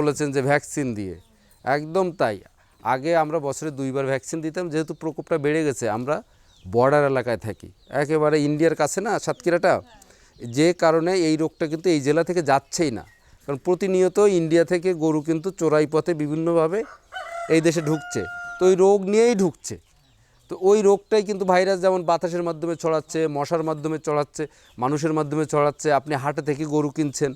বলেছেন যে ভ্যাকসিন দিয়ে। একদম তাই। আগে আমরা বছরে দুইবার ভ্যাকসিন দিতাম, যেহেতু প্রকোপটা বেড়ে গেছে, আমরা বর্ডার এলাকায় থাকি। একেবারে ইন্ডিয়ার কাছে না, সাতক্ষীরাটা? যে কারণে এই রোগটা কিন্তু এই জেলা থেকে যাচ্ছেই না। কারণ প্রতিনিয়ত ইন্ডিয়া থেকে গরু কিন্তু চোরাই পথে বিভিন্নভাবে এই দেশে ঢুকছে। তো ওই রোগ নিয়েই ঢুকছে। তো ওই রোগটাই কিন্তু ভাইরাস যেমন বাতাসের মাধ্যমে ছড়াচ্ছে, মশার মাধ্যমে ছড়াচ্ছে, মানুষের মাধ্যমে ছড়াচ্ছে, আপনি হাটে থেকে গরু কিনছেন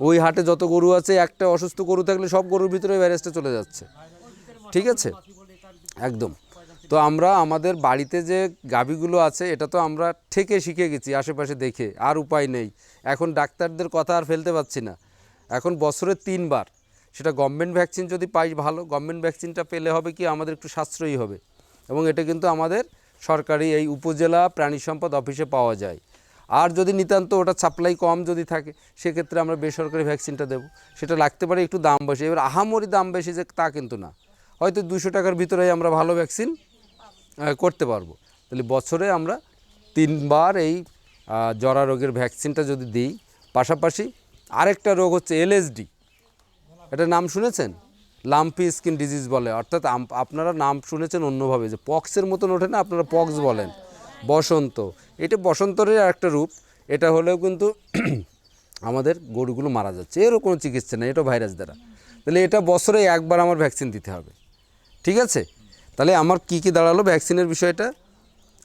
ওই হাটে যত গরু আছে, একটা অসুস্থ গরু থাকলে সব গরুর ভিতরে ভাইরাসটা চলে যাচ্ছে। ঠিক আছে? একদম। তো আমরা, আমাদের বাড়িতে যে গাভীগুলো আছে, এটা তো আমরা ঠেকে শিখে গেছি আশেপাশে দেখে, আর উপায় নেই। এখন ডাক্তারদের কথা আর ফেলতে পারছি না। এখন বছরে তিনবার। সেটা গভর্নমেন্ট ভ্যাকসিন যদি পাই ভালো, গভর্নমেন্ট ভ্যাকসিনটা পেলে হবে কি, আমাদের একটু সাশ্রয়ী হবে। এবং এটা কিন্তু আমাদের সরকারি এই উপজেলা প্রাণী সম্পদ অফিসে পাওয়া যায়। আর যদি নিতান্ত ওটা সাপ্লাই কম যদি থাকে, সেক্ষেত্রে আমরা বেসরকারি ভ্যাকসিনটা দেবো। সেটা লাগতে পারে একটু দাম বেশি। এবার আহামরি দাম বেশি যে তা কিন্তু না। হয়তো দুশো টাকার ভিতরেই আমরা ভালো ভ্যাকসিন করতে পারব। তাহলে বছরে আমরা তিনবার এই জরা রোগের ভ্যাকসিনটা যদি দিই, পাশাপাশি আরেকটা রোগ হচ্ছে এলএসডি এটা নাম শুনেছেন? লাম্পি স্কিন ডিজিজ বলে। অর্থাৎ আপনারা নাম শুনেছেন অন্যভাবে। যে পক্সের মতন ওঠে না, আপনারা পক্স বলেন। বসন্ত। এটা বসন্তের একটা রূপ। এটা হলেও কিন্তু আমাদের গরুগুলো মারা যাচ্ছে। এরও কোনো চিকিৎসা নেই, এটা ভাইরাস দ্বারা। তাহলে এটা বছরে একবার আমার ভ্যাকসিন দিতে হবে। ঠিক আছে? তাহলে আমার কি কি দাঁড়াল ভ্যাকসিনের বিষয়টা?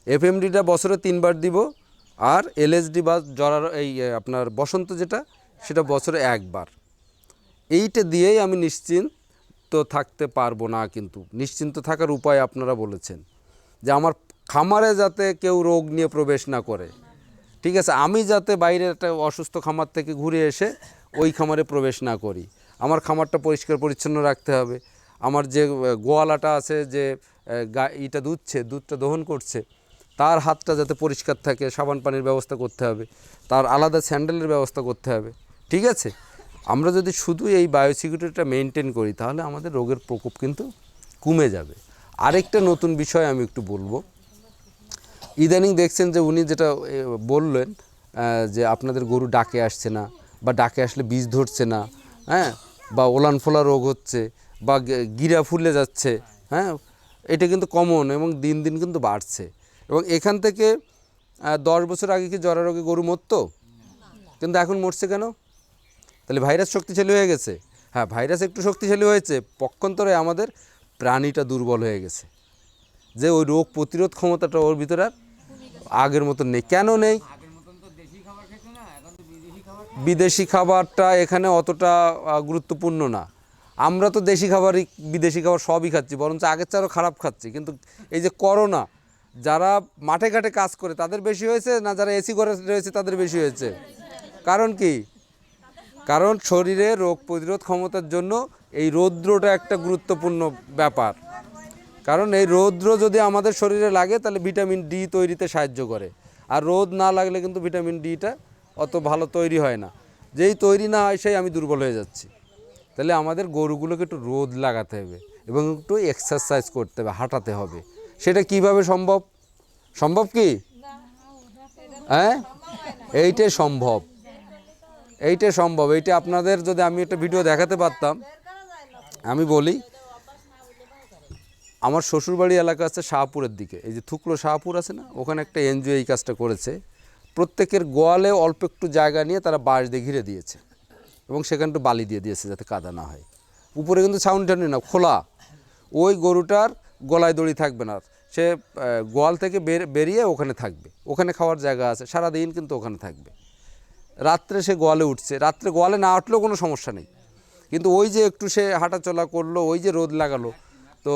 এফএমডিটা বছরে তিনবার দিব আর এলএসডি বা জরার, এই আপনার বসন্ত যেটা, সেটা বছরে একবার। এইটা দিয়েই আমি নিশ্চিন্ত থাকতে পারব না কিন্তু। নিশ্চিন্ত থাকার উপায় আপনারা বলেছেন যে আমার খামারে যাতে কেউ রোগ নিয়ে প্রবেশ না করে। ঠিক আছে, আমি যাতে বাইরে একটা অসুস্থ খামার থেকে ঘুরে এসে ওই খামারে প্রবেশ না করি। আমার খামারটা পরিষ্কার পরিচ্ছন্ন রাখতে হবে। আমার যে গোয়ালাটা আছে যে গা, ইটা দুধছে, দুধটা দহন করছে, তার হাতটা যাতে পরিষ্কার থাকে, সাবান পানির ব্যবস্থা করতে হবে, তার আলাদা স্যান্ডেলের ব্যবস্থা করতে হবে। ঠিক আছে? আমরা যদি শুধু এই বায়োসিকিউরিটিটা মেনটেন করি, তাহলে আমাদের রোগের প্রকোপ কিন্তু কমে যাবে। আরেকটা নতুন বিষয় আমি একটু বলব। ইদানিং দেখছেন যে উনি যেটা বললেন যে আপনাদের গরু ডাকে আসছে না বা ডাকে আসলে বীজ ধরছে না হ্যাঁ বা ওলান ফোলা রোগ হচ্ছে বা গিরা ফুলে যাচ্ছে হ্যাঁ এটা কিন্তু কমন এবং দিন দিন কিন্তু বাড়ছে। এবং এখান থেকে দশ বছর আগে কি জ্বরা রোগে গরু মরতো? কিন্তু এখন মরছে কেন? তাহলে ভাইরাস শক্তিশালী হয়ে গেছে। হ্যাঁ ভাইরাস একটু শক্তিশালী হয়েছে, পক্ষান্তরে আমাদের প্রাণীটা দুর্বল হয়ে গেছে। যে ওই রোগ প্রতিরোধ ক্ষমতাটা ওর ভিতরে আর আগের মতন নেই। কেন নেই? বিদেশি খাবারটা এখানে অতটা গুরুত্বপূর্ণ না। আমরা তো দেশি খাবারই, বিদেশি খাবার সবই খাচ্ছি, বরঞ্চ আগের চেয়ে আরও খারাপ খাচ্ছি। কিন্তু এই যে করোনা, যারা মাঠে ঘাটে কাজ করে, তাদের বেশি হয়েছে না যারা এসি করে রয়েছে, তাদের বেশি হয়েছে? কারণ কি? কারণ শরীরে রোগ প্রতিরোধ ক্ষমতার জন্য এই রৌদ্রটা একটা গুরুত্বপূর্ণ ব্যাপার। কারণ এই রৌদ্র যদি আমাদের শরীরে লাগে, তাহলে ভিটামিন ডি তৈরিতে সাহায্য করে। আর রোদ না লাগলে কিন্তু ভিটামিন ডিটা অত ভালো তৈরি হয় না। যেই তৈরি না হয়, সেই আমি দুর্বল হয়ে যাচ্ছি। তাহলে আমাদের গরুগুলোকে একটু রোদ লাগাতে হবে এবং একটু এক্সারসাইজ করতে হবে, হাঁটাতে হবে। সেটা কীভাবে সম্ভব? সম্ভব কি? হ্যাঁ? এইটাই সম্ভব। এইটাই সম্ভব। এইটা আপনাদের যদি আমি একটা ভিডিও দেখাতে পারতাম, আমি বলি আমার শ্বশুরবাড়ি এলাকা আছে শাহপুরের দিকে। এই যে থুকলো শাহপুর আছে না? ওখানে একটা এনজিও এই কাজটা করেছে। প্রত্যেকের গোয়ালে অল্প একটু জায়গা নিয়ে তারা বাঁশ দিয়ে ঘিরে দিয়েছে এবং সেখানে একটু বালি দিয়ে দিয়েছে যাতে কাদা না হয়। উপরে কিন্তু সাউন্ড টাউনি না, খোলা। ওই গরুটার গলায় দড়ি থাকবে না। সে গোয়াল থেকে বেরিয়ে ওখানে থাকবে। ওখানে খাওয়ার জায়গা আছে, সারাদিন কিন্তু ওখানে থাকবে। রাত্রে সে গোয়ালে উঠছে। রাত্রে গোয়ালে না উঠলেও কোনো সমস্যা নেই। কিন্তু ওই যে একটু সে হাঁটাচলা করল, ওই যে রোদ লাগালো, তো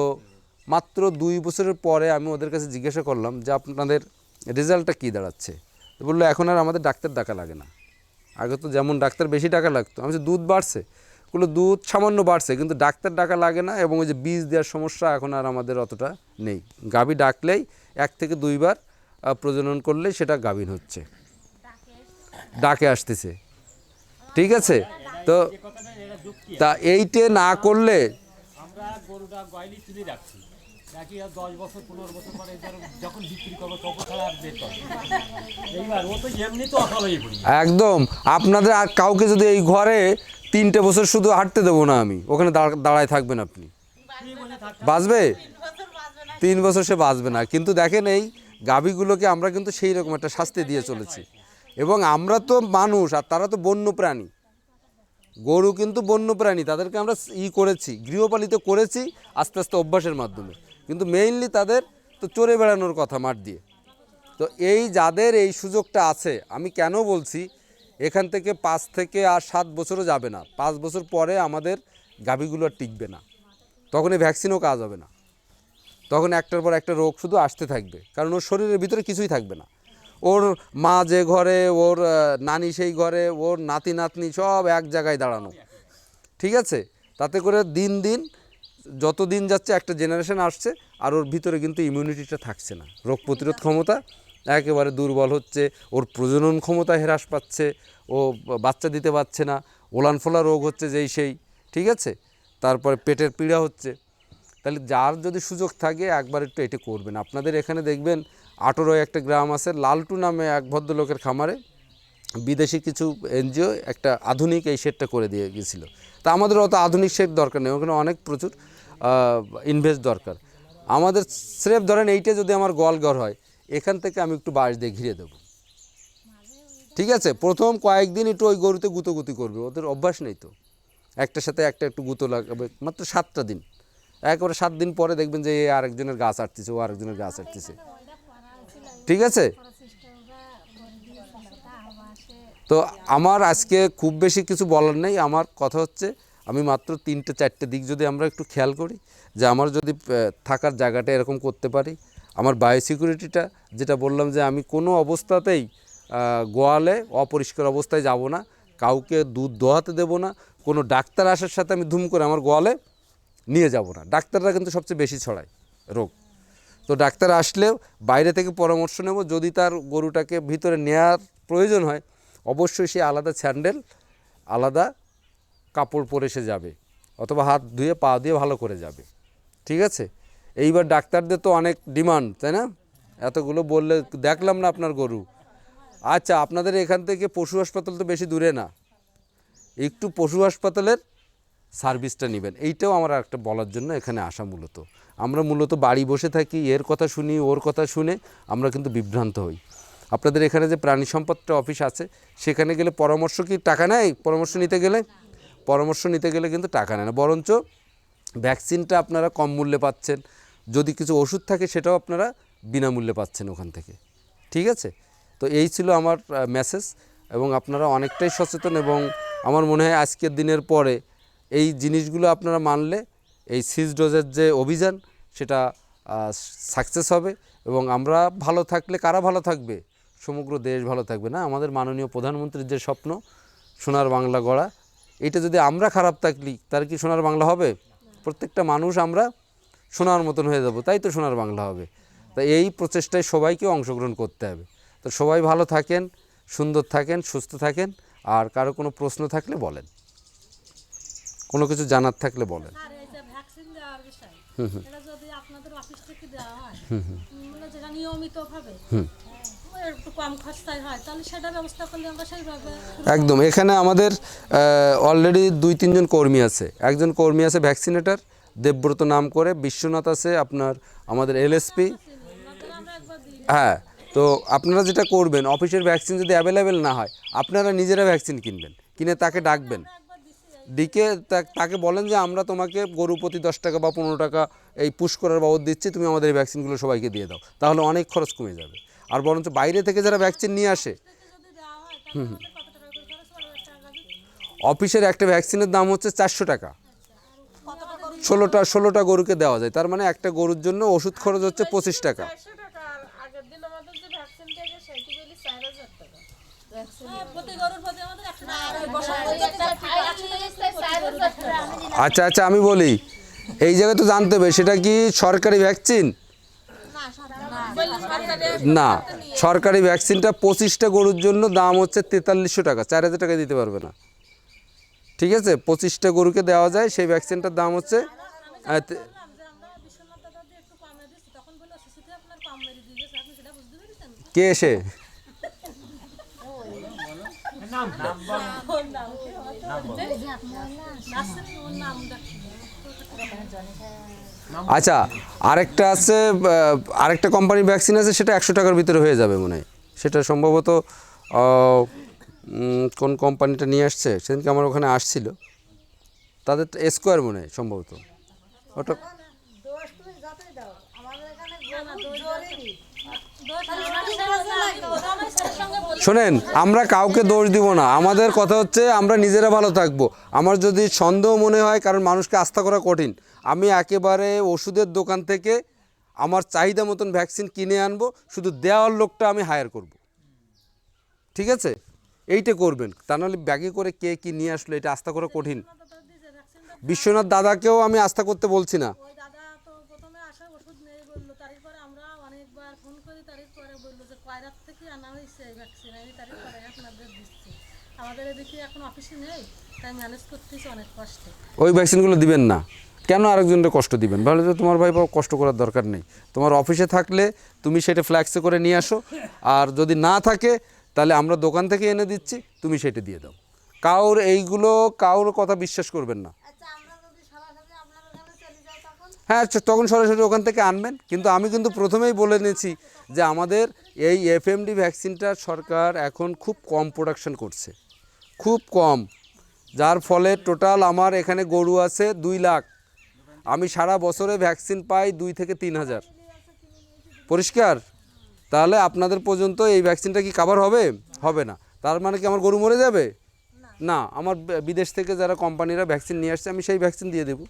মাত্র দুই বছরের পরে আমি ওদের কাছে জিজ্ঞাসা করলাম যে আপনাদের রেজাল্টটা কী দাঁড়াচ্ছে? বলল, এখন আর আমাদের ডাক্তার ডাকা লাগে না। আগে তো যেমন ডাক্তার বেশি টাকা লাগতো, আমি দুধ বাড়ছে? বলল, দুধ সামান্য বাড়ছে, কিন্তু ডাক্তার ডাকা লাগে না এবং ওই যে বীজ দেওয়ার সমস্যা এখন আর আমাদের অতটা নেই। গাভী ডাকলেই এক থেকে দুইবার প্রজনন করলেই সেটা গাভীন হচ্ছে। ডাকে আসতেছে। ঠিক আছে? তো তা এইটে না করলে আমরা গরুটা গয়লি তুলে রাখছি। রাখি আর দশ বছর, পনেরো বছর পরে যখন বিক্রি করব, তখন আর বের এইবার ও তো এমনি তো একদম। আপনাদের আর কাউকে যদি এই ঘরে তিনটে বছর শুধু হাঁটতে দেবো না আমি, ওখানে দাঁড়ায় থাকবেন আপনি। বাঁচবে? তিন বছর সে বাঁচবে না। কিন্তু দেখেন এই গাভীগুলোকে আমরা কিন্তু সেই রকম একটা শাস্তি দিয়ে চলেছি। এবং আমরা তো মানুষ, আর তারা তো বন্য প্রাণী গরু কিন্তু বন্য প্রাণী তাদেরকে আমরা ই করেছি, গৃহপালিত করেছি আস্তে আস্তে অভ্যাসের মাধ্যমে। কিন্তু মেইনলি তাদের তো চড়ে বেড়ানোর কথা মাঠ দিয়ে। তো এই যাদের এই সুযোগটা আছে, আমি কেন বলছি, এখান থেকে পাঁচ থেকে আর সাত বছরও যাবে না। পাঁচ বছর পরে আমাদের গাভীগুলো আর টিকবে না। তখন এই ভ্যাকসিনও কাজ হবে না। তখন একটার পর একটা রোগ শুধু আসতে থাকবে। কারণ ওর শরীরের ভিতরে কিছুই থাকবে না। ওর মা যে ঘরে, ওর নানি সেই ঘরে, ওর নাতি নাতনি সব এক জায়গায় দাঁড়ানো। ঠিক আছে? তাতে করে দিন দিন যত দিন যাচ্ছে, একটা জেনারেশন আসছে, আর ওর ভিতরে কিন্তু ইমিউনিটিটা থাকছে না। রোগ প্রতিরোধ ক্ষমতা একেবারে দুর্বল হচ্ছে, ওর প্রজনন ক্ষমতা হ্রাস পাচ্ছে, ও বাচ্চা দিতে পারছে না ওলান ফোলা রোগ হচ্ছে যেই সেই, ঠিক আছে? তারপরে পেটের পীড়া হচ্ছে। তাহলে যার যদি সুযোগ থাকে, একবার একটু এটি করবেন। আপনাদের এখানে দেখবেন আটোরয় একটা গ্রাম আছে, লালটু নামে এক ভদ্রলোকের খামারে বিদেশি কিছু এনজিও একটা আধুনিক এই সেটটা করে দিয়ে গেছিল তা আমাদের অত আধুনিক শেড দরকার নেই, ওখানে অনেক প্রচুর ইনভেস্ট দরকার। আমাদের স্রেফ ধরেন এইটা যদি আমার গোয়ালঘর হয়, এখান থেকে আমি একটু বাঁশ দিয়ে ঘিরে দেবো। ঠিক আছে? প্রথম কয়েকদিন একটু ওই গরুতে গুতোগুতি করবে, ওদের অভ্যাস নেই তো। একটার সাথে একটা একটু গুঁতো লাগাবে, মাত্র সাতটা দিন। একবারে সাত দিন পরে দেখবেন যে আরেকজনের গাছ আটতেছে, ও আরেকজনের গাছ আটতেছে। ঠিক আছে? তো আমার আজকে খুব বেশি কিছু বলার নেই। আমার কথা হচ্ছে, আমি মাত্র তিনটে, চারটে দিক যদি আমরা একটু খেয়াল করি, যে আমার যদি থাকার জায়গাটা এরকম করতে পারি, আমার বায়োসিকিউরিটিটা যেটা বললাম যে আমি কোনো অবস্থাতেই গোয়ালে অপরিষ্কার অবস্থায় যাব না, কাউকে দুধ দোহাতে দেবো না, কোনো ডাক্তার আসার সাথে আমি ধুম করে আমার গোয়ালে নিয়ে যাব না। ডাক্তাররা কিন্তু সবচেয়ে বেশি ছড়ায় রোগ। তো ডাক্তার আসলেও বাইরে থেকে পরামর্শ নেব, যদি তার গরুটাকে ভিতরে নেওয়ার প্রয়োজন হয় অবশ্যই সে আলাদা স্যান্ডেল, আলাদা কাপড় পরে সে যাবে, অথবা হাত ধুয়ে পা দিয়ে ভালো করে যাবে। ঠিক আছে? এইবার ডাক্তারদের তো অনেক ডিমান্ড, তাই না? এতগুলো বললে দেখলাম না আপনার গরু। আচ্ছা আপনাদের এখান থেকে পশু হাসপাতাল তো বেশি দূরে না। একটু পশু হাসপাতালের সার্ভিসটা নেবেন। এইটাও আমার একটা বলার জন্য এখানে আসা মূলত। আমরা মূলত বাড়ি বসে থাকি, এর কথা শুনি, ওর কথা শুনে আমরা কিন্তু বিভ্রান্ত হই। আপনাদের এখানে যে প্রাণী সম্পদটা অফিস আছে, সেখানে গেলে পরামর্শ কি টাকা নেয়? পরামর্শ নিতে গেলে? পরামর্শ নিতে গেলে কিন্তু টাকা নেয় না। বরঞ্চ ভ্যাকসিনটা আপনারা কম মূল্যে পাচ্ছেন। যদি কিছু ওষুধ থাকে, সেটাও আপনারা বিনামূল্যে পাচ্ছেন ওখান থেকে। ঠিক আছে? তো এই ছিল আমার মেসেজ এবং আপনারা অনেকটাই সচেতন এবং আমার মনে হয় আজকের দিনের পরে এই জিনিসগুলো আপনারা মানলে এই সিজ ডোজের যে অভিযান, সেটা সাকসেস হবে এবং আমরা ভালো থাকলে কারা ভালো থাকবে? সমগ্র দেশ ভালো থাকবে না? আমাদের মাননীয় প্রধানমন্ত্রীর যে স্বপ্ন সোনার বাংলা গড়া এটা যদি আমরা খারাপ থাকলি তার কি সোনার বাংলা হবে? প্রত্যেকটা মানুষ আমরা সোনার মতন হয়ে যাব তাই তো সোনার বাংলা হবে। তাই এই প্রচেষ্টায় সবাইকে অংশগ্রহণ করতে হবে। তো সবাই ভালো থাকেন সুন্দর থাকেন সুস্থ থাকেন আর কারও কোনো প্রশ্ন থাকলে বলেন। কোনো কিছু জানার থাকলে বলেন। হুম হুম। যে ভ্যাকসিন একদম। এখানে আমাদের অলরেডি দুই, তিনজন কর্মী আছে। একজন কর্মী আছে ভ্যাকসিনেটার দেবব্রত নাম করে, বিশ্বনাথ আছে আপনার, আমাদের এলএসপি হ্যাঁ তো আপনারা যেটা করবেন, অফিসের ভ্যাকসিন যদি অ্যাভেলেবেল না হয়, আপনারা নিজেরা ভ্যাকসিন কিনবেন, কিনে তাকে ডাকবেন। ডিকে তাকে বলেন যে, আমরা তোমাকে গরু প্রতি দশ টাকা বা পনেরো টাকা এই পুশ করার বাবদ দিচ্ছি, তুমি আমাদের এই ভ্যাকসিনগুলো সবাইকে দিয়ে দাও। তাহলে অনেক খরচ কমে যাবে। আর বরঞ্চ বাইরে থেকে যারা ভ্যাকসিন নিয়ে আসে। গাভী? অফিসের একটা ভ্যাকসিনের দাম হচ্ছে চারশো টাকা। ষোলোটা ষোলোটা গরুকে দেওয়া যায়। তার মানে একটা গরুর জন্য ওষুধ খরচ হচ্ছে পঁচিশ টাকা। আচ্ছা আচ্ছা আমি বলি, এই জায়গায় তো জানতে হবে, সেটা কি সরকারি ভ্যাকসিন? না, সরকারি ভ্যাকসিনটা পঁচিশটা গরুর জন্য দাম হচ্ছে তেতাল্লিশশো টাকা, চার হাজার টাকা দিতে পারবে না। ঠিক আছে? পঁচিশটা গরুকে দেওয়া যায়, সেই ভ্যাকসিনটার দাম হচ্ছে কে এসে নাম নাম নাম ওর নামটা কি? আচ্ছা আরেকটা আছে আরেকটা কোম্পানির ভ্যাকসিন আছে, সেটা একশো টাকার ভিতরে হয়ে যাবে মনে হয়। সেটা সম্ভবত কোন কোম্পানিটা নিয়ে আসছে? সেদিনকে আমার ওখানে আসছিল। তাদের স্কোয়ার মনে হয়, সম্ভবত। ওটা দোষ আমাদের সাথে না, ওরা আমার স্যারের সঙ্গে বলে শোনেন, আমরা কাউকে দোষ দিব না। আমাদের কথা হচ্ছে, আমরা নিজেরা ভালো থাকব। আমার যদি সন্দেহ মনে হয়, কারণ মানুষকে আস্থা করা কঠিন, আমি একেবারে ওষুধের দোকান থেকে আমার চাহিদা মতন ভ্যাকসিন কিনে আনব, শুধু দেওয়ার লোকটা আমি হায়ার করব। ঠিক আছে? এইটা করবেন। তা নাহলে ব্যাগে করে কে কি নিয়ে আসলো, এটা আস্থা করা কঠিন। বিশ্বনাথ দাদাকেও আমি আস্থা করতে বলছি না ওই দাদা তো প্রথমে আসা ওষুধ নেই বলল তারিখ পরে আমরা অনেকবার ফোন করি তারিখ পরে বলল যে কয়রাত থেকে আনা হয়েছে এই ভ্যাকসিন এই তারিখ পরে আপনাদের দিচ্ছি আমাদের এদিকে এখন অফিসে নেই তাই ম্যানেজ করতেছি অনেক কষ্টে। ওই ভ্যাকসিনগুলো দিবেন না। কেন আরেকজনকে কষ্ট দিবেন? ভালো তো তোমার ভাই বাবা কষ্ট করার দরকার নেই। তোমার অফিসে থাকলে তুমি সেটা ফ্ল্যাক্সে করে নিয়ে আসো। আর যদি না থাকে তাহলে আমরা দোকান থেকে এনে দিচ্ছি তুমি সেটা দিয়ে দাও। কাউর এইগুলো কাউর কথা বিশ্বাস করবেন না। হ্যাঁ আচ্ছা তখন সরাসরি ওখান থেকে আনবেন। কিন্তু আমি কিন্তু প্রথমেই বলে নিয়েছি যে আমাদের এই এফএমডি ভ্যাকসিনটা সরকার এখন খুব কম প্রোডাকশন করছে। খুব কম। যার ফলে টোটাল আমার এখানে গরু আছে দুই লাখ। আমি সারা বছরে ভ্যাকসিন পাই দুই থেকে তিন হাজার। পরিষ্কার? তাহলে আপনাদের পর্যন্ত এই ভ্যাকসিনটা কি কাভার হবে? হবে না। তার মানে কি আমার গরু মরে যাবে? না আমার বিদেশ থেকে যারা কোম্পানিরা ভ্যাকসিন নিয়ে আসছে আমি সেই ভ্যাকসিন দিয়ে দেবো।